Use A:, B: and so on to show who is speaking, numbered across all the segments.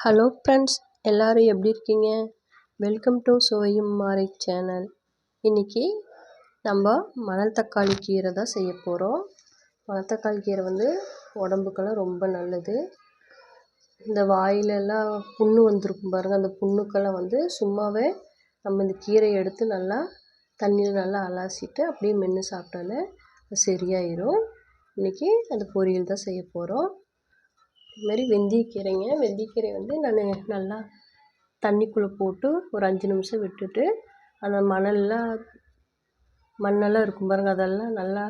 A: Hello friends எல்லோரும் எப்படி இருக்கீங்க? வெல்கம் டு சுவையும் மாறை சேனல் இன்றைக்கி நம்ம மணல் தக்காளி கீரை தான் செய்ய போகிறோம் மணத்தக்காளி கீரை வந்து உடம்புக்கெல்லாம் ரொம்ப நல்லது. இந்த வாயிலெல்லாம் புண்ணு வந்திருக்கும் பாருங்கள் அந்த புண்ணுக்கெல்லாம் வந்து சும்மாவே நம்ம இந்த கீரையை எடுத்து நல்லா தண்ணியில் நல்லா அலசிட்டு அப்படியே மென்று சாப்பிட்டாலே சரியாயிடும் இன்றைக்கி அந்த பொரியல் தான் செய்ய போகிறோம் அதுமாரி வெந்தயக்கீரைங்க. வெந்தயக்கீரையை வந்து நான் நல்லா தண்ணிக்குள்ளே போட்டு ஒரு அஞ்சு நிமிஷம் விட்டுட்டு அந்த மணல்லாம் மண்ணெல்லாம் இருக்கும் பாருங்கள் அதெல்லாம் நல்லா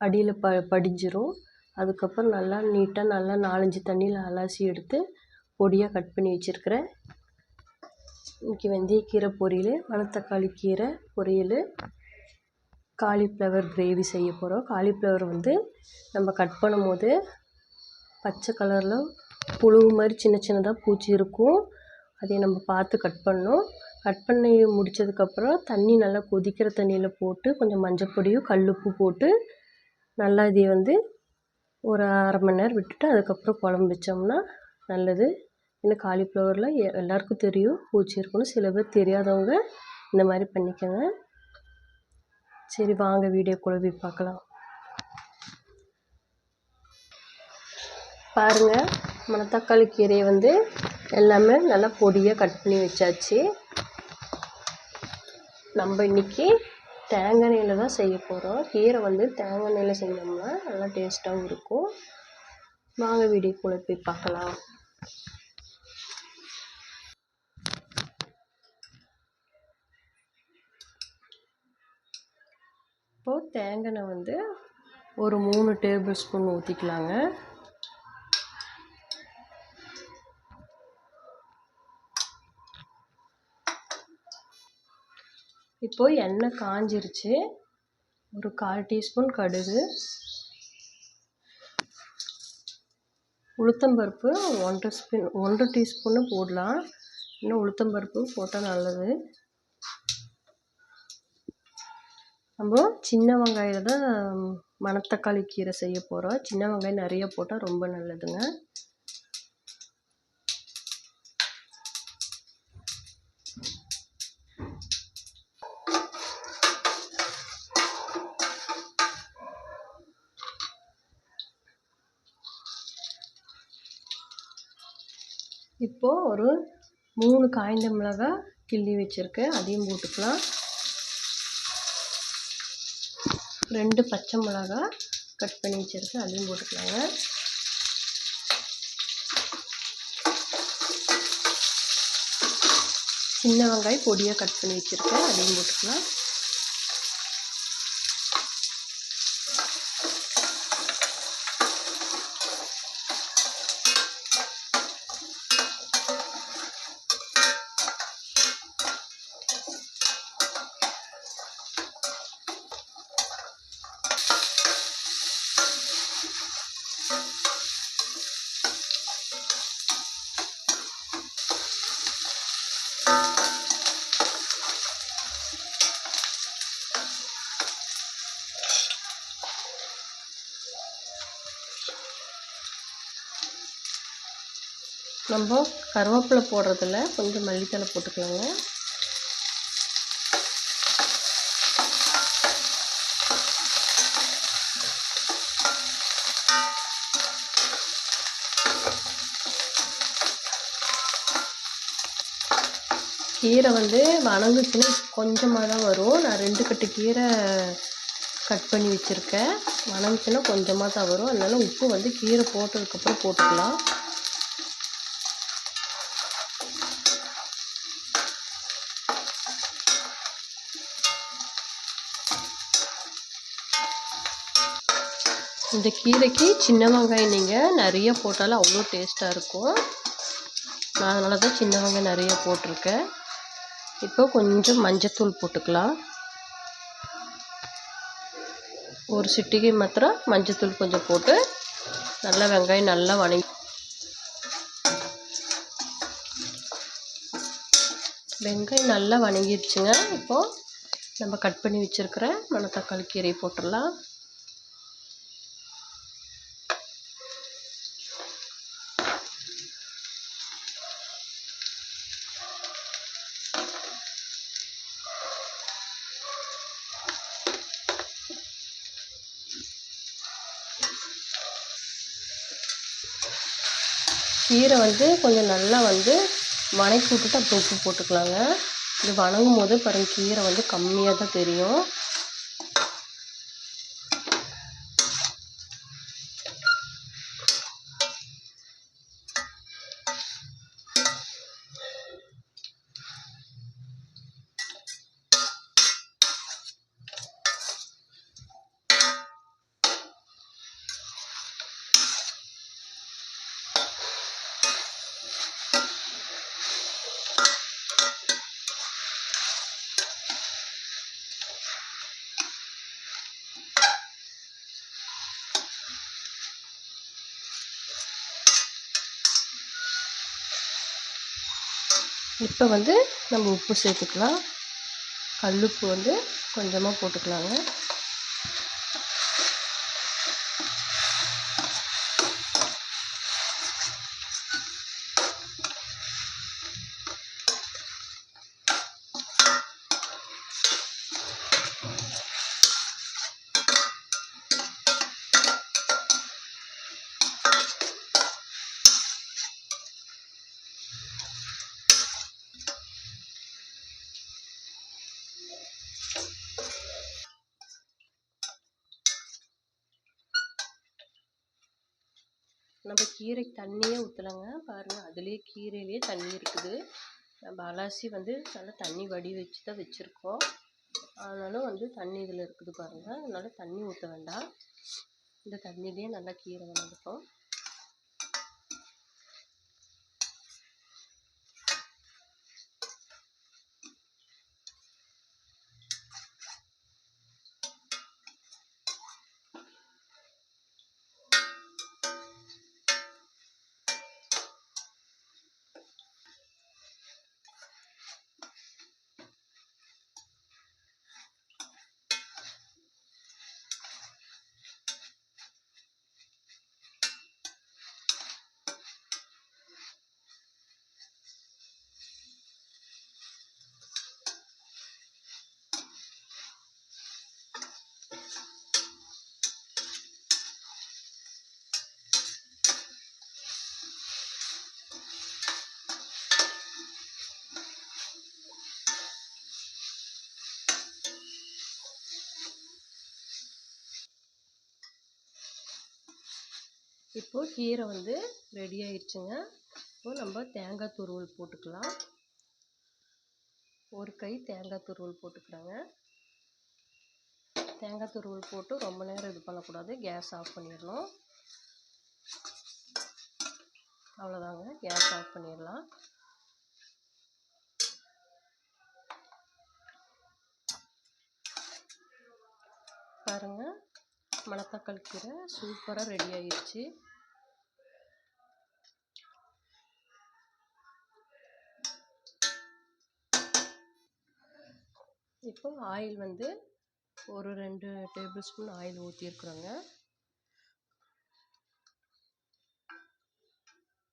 A: அடியில் ப படிஞ்சிடும் அதுக்கப்புறம் நல்லா நீட்டாக நல்லா நாலஞ்சு தண்ணியில் அலசி எடுத்து பொடியாக கட் பண்ணி வச்சுருக்கிறேன் இன்றைக்கி வெந்தயக்கீரை பொரியல் மணத்தக்காளி கீரை பொரியல் காலிஃப்ளவர் கிரேவி செய்ய போகிறோம் காலிஃப்ளவர் வந்து நம்ம கட் பண்ணும்போது பச்சை கலரில் புழு மாதிரி சின்ன சின்னதாக பூச்சி இருக்கும். அதை நம்ம பார்த்து கட் பண்ணணும். கட் பண்ணி முடித்ததுக்கப்புறம் தண்ணி நல்லா கொதிக்கிற தண்ணியில் போட்டு கொஞ்சம் மஞ்சப்பொடியும் கல்லுப்பு போட்டு நல்லா இதை வந்து ஒரு அரை மணி நேரம் விட்டுட்டு அதுக்கப்புறம் குழம்பு வச்சோம்னா நல்லது. ஏன்னா காலிஃப்ளவரில் எல்லாருக்கும் தெரியும் பூச்சி இருக்குன்னு சில பேர் தெரியாதவங்க இந்த மாதிரி பண்ணிக்கோங்க. சரி வாங்க வீடியோ குழம்பி பார்க்கலாம். பாருங்கள் மணத்தக்காளி கீரையை வந்து எல்லாமே நல்லா பொடியாக கட் பண்ணி வச்சாச்சு. நம்ம இன்றைக்கி தேங்காய் எண்ணெயில் தான் செய்ய போகிறோம் கீரை வந்து தேங்காய் எண்ணெயில் செஞ்சோம்னா நல்லா டேஸ்ட்டாகவும் இருக்கும். வாங்க வீடியோக்குள்ளே போய் பார்க்கலாம். இப்போது தேங்காய் வந்து ஒரு மூணு டேபிள் ஸ்பூன் ஊற்றிக்கலாங்க இப்போது எண்ணெய் காஞ்சிருச்சு. ஒரு கால் டீஸ்பூன் கடுகு. உளுத்தம்பருப்பு ஒன்றரை ஸ்பூன் ஒன்றரை டீஸ்பூன்னு போடலாம். இன்னும் உளுத்தம்பருப்பு போட்டால் நல்லது. நம்ம சின்ன வெங்காயம் தான் மணத்தக்காளி கீரை செய்ய போகிறோம் சின்ன வெங்காயம் நிறைய போட்டால் ரொம்ப நல்லதுங்க. இப்போது ஒரு மூணு காய்ந்த மிளகா கிள்ளி வச்சுருக்கேன். அதையும் போட்டுக்கலாம். ரெண்டு பச்சை மிளகா கட் பண்ணி வச்சுருக்கேன். அதையும் போட்டுக்கலாங்க. சின்ன வெங்காயம் பொடியாக கட் பண்ணி வச்சுருக்கேன். அதையும் போட்டுக்கலாம். நம்ம கருவேப்பிலை போடுறதில் கொஞ்சம் மல்லித்தலை போட்டுக்கலாங்க. கீரை வந்து வணங்குச்சுன்னா கொஞ்சமாக தான் வரும். நான் ரெண்டு கட்டு கீரை கட் பண்ணி வச்சுருக்கேன். வணங்குச்சுன்னா கொஞ்சமாக தான் வரும். அதனால் உப்பு வந்து கீரை போட்டதுக்கப்புறம் போட்டுக்கலாம். இந்த கீரைக்கு சின்ன வெங்காயம் நீங்கள் நிறைய போட்டாலும் அவ்வளோ டேஸ்ட்டாக இருக்கும். நான் அதனால தான் சின்ன வெங்காயம் நிறைய போட்டிருக்கேன். இப்போ கொஞ்சம் மஞ்சத்தூள் போட்டுக்கலாம். ஒரு சிட்டிகை மாத்திரம் மஞ்சத்தூள் கொஞ்சம் போட்டு நல்லா வெங்காயம் நல்லா வணங்கி வெங்காயம் நல்லா வணங்கிடுச்சுங்க. இப்போது நம்ம கட் பண்ணி வச்சுருக்கிற மணத்தக்காளி கீரையை போட்டுடலாம். கீரை வந்து கொஞ்சம் நல்லா வந்து வணக்கி விட்டுட்டு அப்புறம் உப்பு போட்டுக்கலாங்க. இது வணங்கும் போது பாருங்கள் கீரை வந்து கம்மியாக தான் தெரியும். இப்போ வந்து நம்ம உப்பு சேர்த்துக்கலாம். கல்லுப்பு வந்து கொஞ்சமாக போட்டுக்கலாங்க. கீரை கீரைக்கு தண்ணியே ஊற்றலங்க பாருங்கள் அதுலேயே கீரையிலே தண்ணி இருக்குது. நம்ம அலசி வந்து நல்லா தண்ணி வடி வச்சு தான் வச்சுருக்கோம். ஆனாலும் வந்து தண்ணி இதில் இருக்குது பாருங்கள் அதனால் தண்ணி ஊற்ற வேண்டாம். இந்த தண்ணியிலே நல்லா கீரை வளர்ந்துக்கும் இப்போது கீரை வந்து ரெடி ஆயிடுச்சுங்க. இப்போது நம்ம தேங்காய் துருவல் போட்டுக்கலாம். ஒரு கை தேங்காய் துருவல் போட்டுக்கிறாங்க. தேங்காய் துருவல் போட்டு ரொம்ப நேரம் இது பண்ணக்கூடாது. கேஸ் ஆஃப் பண்ணிடணும். அவ்வளோதாங்க. கேஸ் ஆஃப் பண்ணிடலாம். பாருங்கள் மணத்தக்காளி கீரை சூப்பராக ரெடி ஆயிடுச்சு இப்போ ஆயில் வந்து ஒரு ரெண்டு டேபிள் ஸ்பூன் ஆயில் ஊற்றிருக்குறோங்க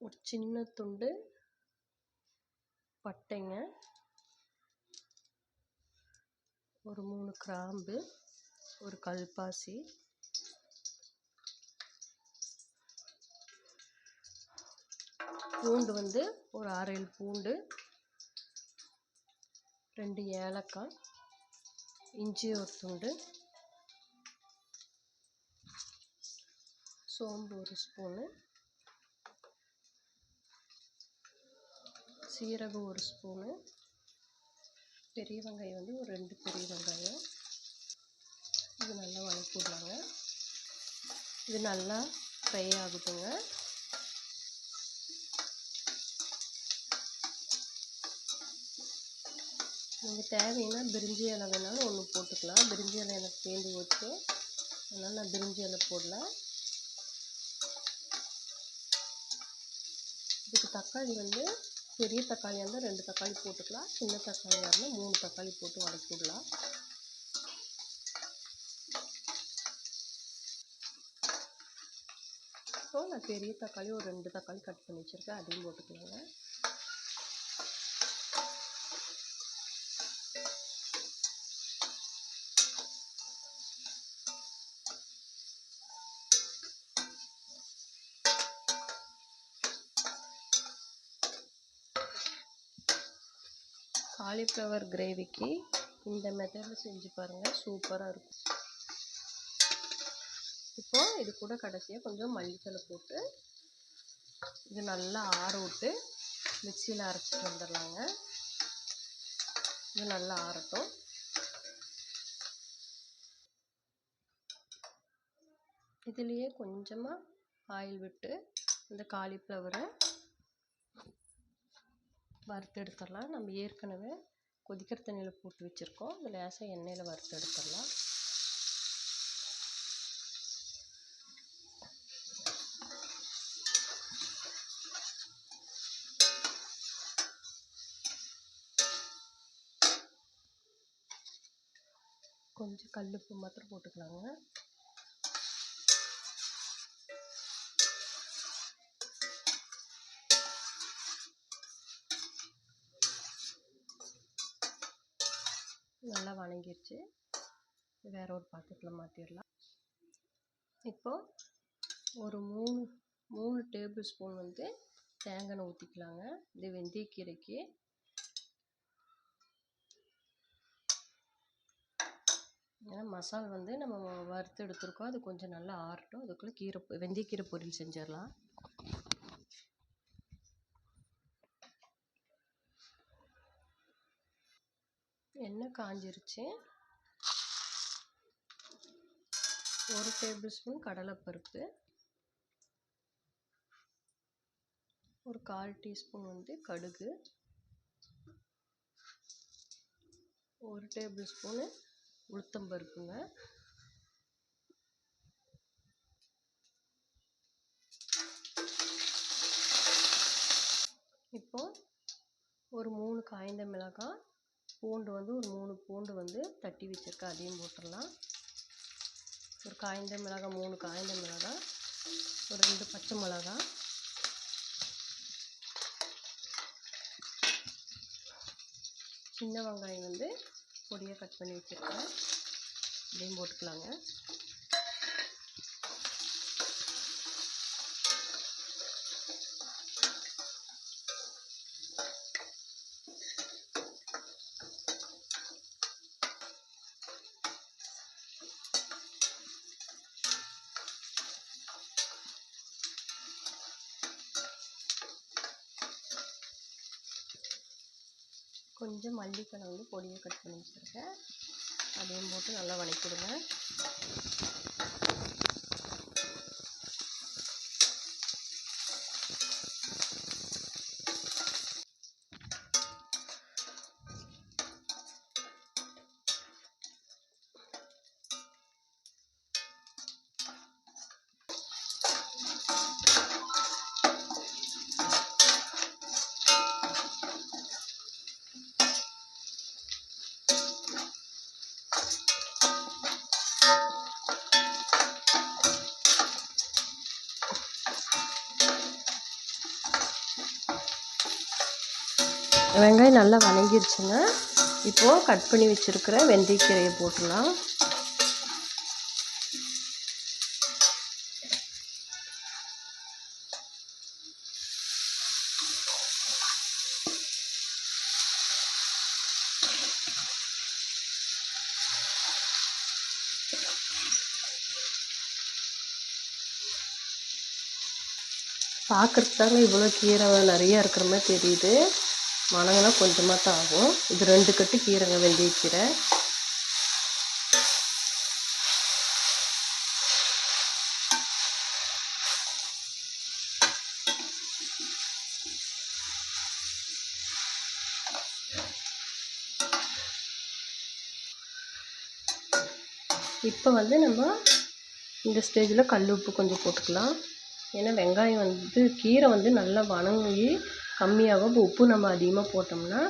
A: ஒரு சின்ன துண்டு பட்டைங்க. ஒரு மூணு கிராம்பு ஒரு கல்பாசி பூண்டு வந்து ஒரு அரை பூண்டு ரெண்டு ஏலக்காய் இஞ்சி ஒரு துண்டு சோம்பு ஒரு ஸ்பூனு சீரகம் ஒரு ஸ்பூனு பெரிய வெங்காயம் வந்து ஒரு ரெண்டு பெரிய வெங்காயம். இது நல்லா வதக்கி விடலாங்க இது நல்லா ஃப்ரை ஆகட்டுங்க. நீங்கள் தேவைன்னா பிரிஞ்சி இலை வேணாலும் ஒன்று போட்டுக்கலாம். பிரிஞ்சி இலை எனக்கு சேர்ந்து வச்சு அதனால் நான் பிரிஞ்சி இலை போடல. இதுக்கு தக்காளி வந்து பெரிய தக்காளியாக இருந்தால் ரெண்டு தக்காளி போட்டுக்கலாம். சின்ன தக்காளியாக இருந்தால் மூணு தக்காளி போட்டு வதக்கி விடலாம். ஸோ நான் பெரிய தக்காளி ஒரு ரெண்டு தக்காளி கட் பண்ணி வச்சுருக்கேன். அதையும் போட்டுக்கலாங்க. காலிஃப்ளவர் கிரேவிக்கு இந்த மெத்தடில் செஞ்சு பாருங்கள் சூப்பராக இருக்கும். இப்போ இது கூட கடைசியாக கொஞ்சம் மல்லித்தலை போட்டு இது நல்லா ஆற விட்டு மிக்சியில் அரைச்சிட்டு வந்துடலாங்க. இது நல்லா ஆறட்டும். இதுலேயே கொஞ்சமாக ஆயில் விட்டு இந்த காலிஃப்ளவரை வறுத்து எடுத்துடலாம் நம்ம ஏற்கனவே கொதிக்கிற தண்ணியில் போட்டு வச்சுருக்கோம். இது லேசாக எண்ணெயில் வறுத்து எடுத்துடலாம். கொஞ்சம் கல்லுப்பு மாத்திரம் போட்டுக்கலாங்க. வணங்கிருச்சு. வேற ஒரு பாத்திரத்தில் மாற்றிடலாம் இப்போ ஒரு மூணு மூணு டேபிள் ஸ்பூன் வந்து தேங்காய் எண்ணெய் ஊற்றிக்கலாங்க இது வெந்தயக்கீரைக்கு ஏன்னா மசால் வந்து நம்ம வறுத்து எடுத்துருக்கோம். அது கொஞ்சம் நல்லா ஆறட்டும். அதுக்குள்ளே கீரை வெந்தயக்கீரை பொரியல் செஞ்சிடலாம். எண்ணெய் காஞ்சிருச்சு. ஒரு டேபிள் ஸ்பூன் கடலைப்பருப்பு. ஒரு கால் டீஸ்பூன் வந்து கடுகு. ஒரு டேபிள் ஸ்பூனு உளுத்தம்பருப்புங்க இப்போ ஒரு மூணு காய்ந்த மிளகாய் பூண்டு வந்து ஒரு மூணு பூண்டு வந்து தட்டி வச்சுருக்கேன். அதையும் போட்டுடலாம். ஒரு காய்ந்த மிளகாய் மூணு காய்ந்த மிளகாய் ஒரு ரெண்டு பச்சை மிளகாய் சின்ன வெங்காயம் வந்து பொடியாக கட் பண்ணி வச்சுருக்கேன். இதையும் போட்டுக்கலாங்க. கொஞ்சம் மல்லித்தலை வந்து பொடியாக கட் பண்ணி வச்சுருக்கேன். அதையும் போட்டு நல்லா வதக்கிடுங்க. வெங்காயம் நல்லா வணங்கிருச்சுங்க. இப்போது கட் பண்ணி வச்சுருக்கிற வெந்தயக்கீரையை போட்டுடலாம். பார்க்குறதுக்கு தாங்க இவ்வளோ கீரை நிறைய இருக்கிற மாதிரி தெரியுது. வணங்கினா கொஞ்சமாக தான் ஆகும் இது ரெண்டு கட்டு கீரைங்க வெந்தயக்கீரை இப்போ வந்து நம்ம இந்த ஸ்டேஜில் கல் உப்பு கொஞ்சம் போட்டுக்கலாம். ஏன்னா வெங்காயம் வந்து கீரை வந்து நல்லா வணங்கி கம்மியாகும் இப்போ உப்பு நம்ம அதிகமாக போட்டோம்னா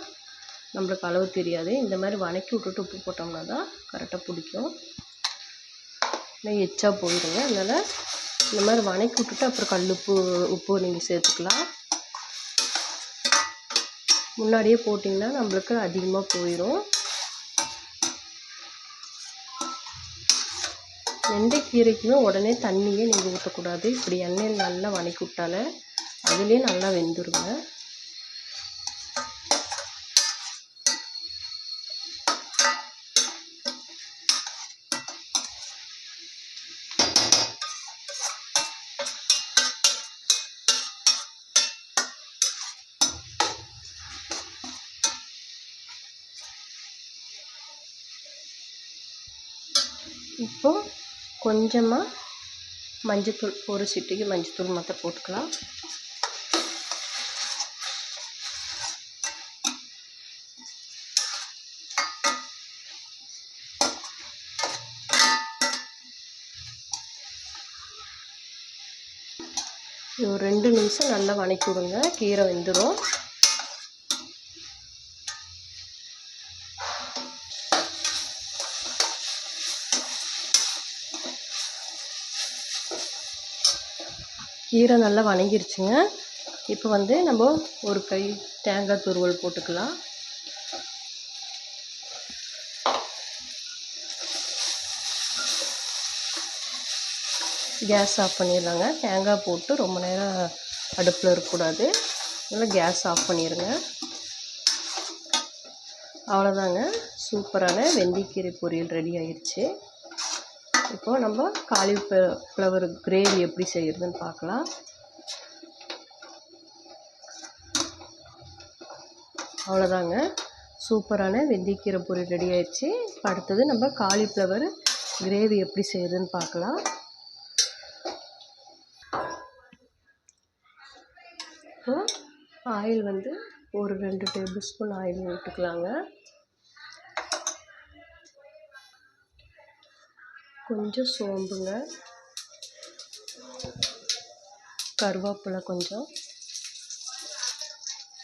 A: நம்மளுக்கு அளவு தெரியாது. இந்த மாதிரி வணக்கி விட்டுட்டு உப்பு போட்டோம்னா தான் கரெக்டாக பிடிக்கும். இல்லை எச்சா போயிடுங்க அதனால் இந்த மாதிரி வணக்கி விட்டுட்டு அப்புறம் கல் உப்பு உப்பு நீங்கள் சேர்த்துக்கலாம். முன்னாடியே போட்டிங்கன்னா நம்மளுக்கு அதிகமாக போயிடும் எந்த கீரைக்குமே உடனே தண்ணியே நீங்கள் ஊற்றக்கூடாது இப்படி எண்ணெயில் நல்லா வதக்கி விட்டாலே அதுலேயே நல்லா வெந்துருங்க. இப்போது கொஞ்சமாக மஞ்சத்தூள் ஒரு சிட்டிக்கு மஞ்சத்தூள் மாத்திரம் போட்டுக்கலாம். ஒரு ரெண்டு நிமிஷம் நல்லா வணக்கி விடுங்க கீரை வெந்துடும் கீரை நல்லா வணங்கிருச்சுங்க. இப்போ வந்து நம்ம ஒரு கை தேங்காய் துருவல் போட்டுக்கலாம். கேஸ் ஆஃப் பண்ணிடலாங்க. தேங்காய் போட்டு ரொம்ப நேரம் அடுப்பில் இருக்கக்கூடாது. நல்லா கேஸ் ஆஃப் பண்ணிடுங்க அவ்வளோதாங்க சூப்பரான வெந்திக்கீரை பொரியல் ரெடி ஆயிடுச்சு இப்போது நம்ம காலிஃப்ளவர் கிரேவி எப்படி செய்கிறதுன்னு பார்க்கலாம். அவ்வளோதாங்க சூப்பரான வெந்தயக்கீரை பொரி ரெடி ஆயிடுச்சு. இப்போ அடுத்தது நம்ம காலிஃப்ளவர் கிரேவி எப்படி செய்கிறதுன்னு பார்க்கலாம். இப்போ ஆயில் வந்து ஒரு ரெண்டு டேபிள் ஸ்பூன் ஆயில் விட்டுக்கலாங்க கொஞ்சம் சோம்புங்க. கருவேப்பிலை கொஞ்சம்.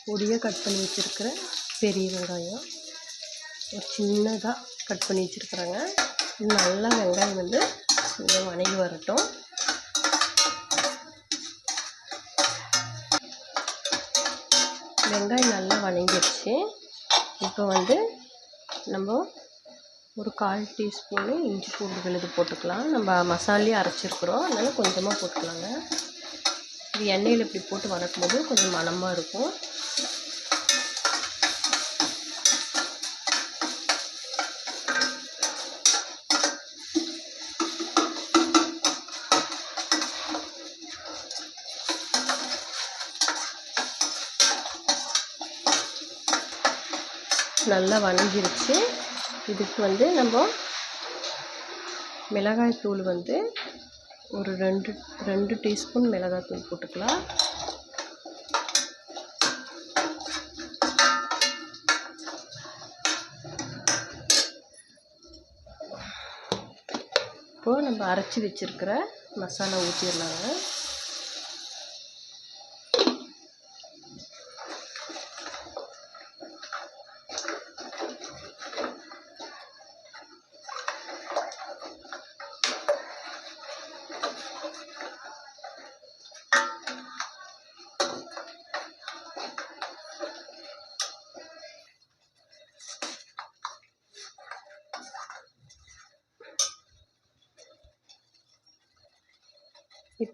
A: பொடியாக கட் பண்ணி வச்சுருக்கிற பெரிய வெங்காயம். ஒரு சின்னதாக கட் பண்ணி வச்சுருக்குறேங்க. நல்லா வெங்காயம் வந்து கொஞ்சம் வணங்கி வரட்டும். வெங்காயம் நல்லா வணங்கிடுச்சு. இப்போ வந்து நம்ம ஒரு கால் டீஸ்பூனு இஞ்சி பூண்டு விழுது போட்டுக்கலாம். நம்ம மசாலையே அரைச்சிருக்கிறோம். அதனால் கொஞ்சமாக போட்டுக்கலாங்க. இது எண்ணெயில் இப்படி போட்டு வதக்கும் போது கொஞ்சம் மணமாக இருக்கும். நல்லா வணங்கிருச்சு. இதுக்கு வந்து நம்ம மிளகாய் தூள் வந்து ஒரு ரெண்டு ரெண்டு டீஸ்பூன் மிளகாய் தூள் போட்டுக்கலாம். இப்போது நம்ம அரைச்சி வச்சுருக்கிற மசாலா ஊற்றிடலாங்க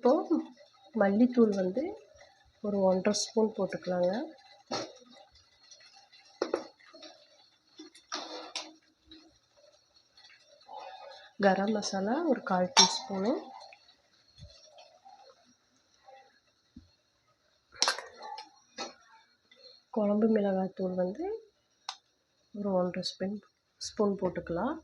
A: இப்போது மல்லித்தூள் வந்து ஒரு ஒன்றரை ஸ்பூன் போட்டுக்கலாங்க. கரம் மசாலா ஒரு கால் டீஸ்பூனு. குழம்பு மிளகாய் தூள் வந்து ஒரு ஒன்றரை ஸ்பூன் ஸ்பூன் போட்டுக்கலாம்.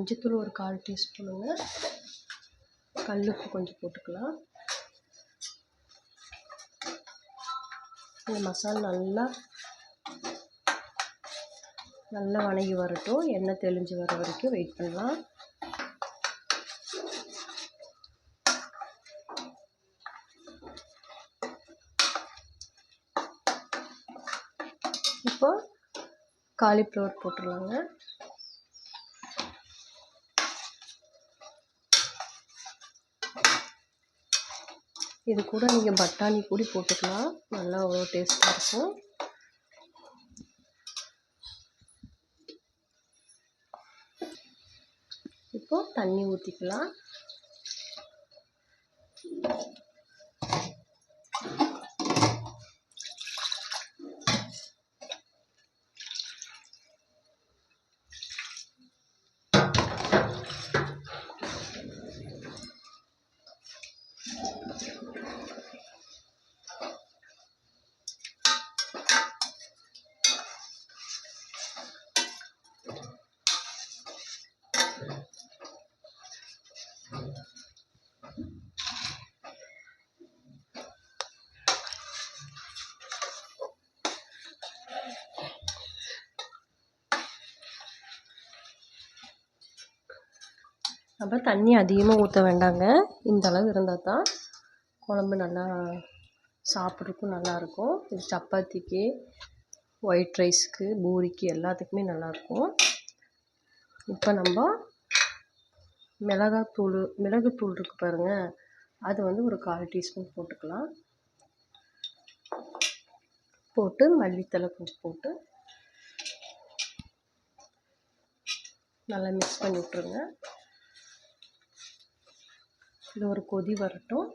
A: மஞ்சத்தூள் ஒரு கால் டீஸ்பூனுங்க. கல்லுப்பு கொஞ்சம் போட்டுக்கலாம். இந்த மசாலா நல்லா நல்லா வணங்கி வரட்டும். எண்ணெய் தெளிஞ்சு வர வரைக்கும் வெயிட் பண்ணலாம். இப்போ காலிஃப்ளவர் போட்டுடலாங்க. இது கூட நீங்கள் பட்டாணி கூட போட்டுக்கலாம். நல்லா அவ்வளோ டேஸ்ட்டாக இருக்கும். இப்போது தண்ணி ஊற்றிக்கலாம் அப்புறம் தண்ணி அதிகமாக ஊற்ற வேண்டாங்க. இந்த அளவு இருந்தால் தான் குழம்பு நல்லா சாப்பிட்றதுக்கும் நல்லாயிருக்கும். இது சப்பாத்திக்கு ஒயிட் ரைஸுக்கு பூரிக்கு எல்லாத்துக்குமே நல்லாயிருக்கும். இப்போ நம்ம மிளகாத்தூள் மிளகுத்தூள் இருக்குது பாருங்கள் அது வந்து ஒரு கால் டீஸ்பூன் போட்டுக்கலாம். போட்டு மல்லித்தலை கொஞ்சம் போட்டு நல்லா மிக்ஸ் பண்ணி விட்ருங்க இது ஒரு கொதி வரட்டும்.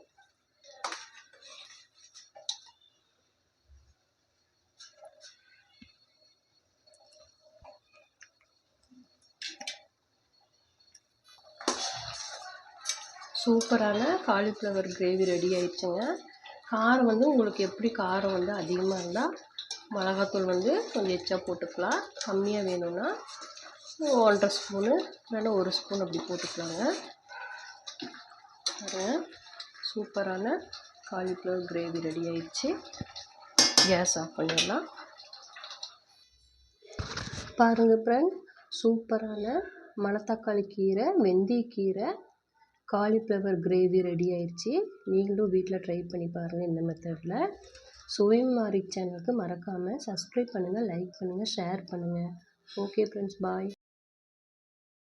A: சூப்பரான காலிஃப்ளவர் கிரேவி ரெடி ஆயிடுச்சுங்க. காரம் வந்து உங்களுக்கு எப்படி காரம் வந்து அதிகமாக இருந்தால் மிளகாத்தூள் வந்து கொஞ்சம் எச்சா போட்டுக்கலாம். கம்மியாக வேணும்னா ஒன்றரை ஸ்பூனு இல்லைன்னா ஒரு ஸ்பூன் அப்படி போட்டுக்கலாங்க. பாருங்கள் சூப்பரான காலிஃப்ளவர் கிரேவி ரெடி ஆயிடுச்சு. கேஸ் ஆஃப் பண்ணிடலாம். பாருங்கள் ஃப்ரெண்ட் சூப்பரான மணத்தக்காளி கீரை வெந்தயக்கீரை காலிஃப்ளவர் கிரேவி ரெடி ஆயிடுச்சு. நீங்களும் வீட்டில் ட்ரை பண்ணி பாருங்கள் இந்த மெத்தடில் சுயமாரி சேனலுக்கு மறக்காமல் சப்ஸ்கிரைப் பண்ணுங்கள் லைக் பண்ணுங்கள் ஷேர் பண்ணுங்கள் ஓகே ஃப்ரெண்ட்ஸ் பாய்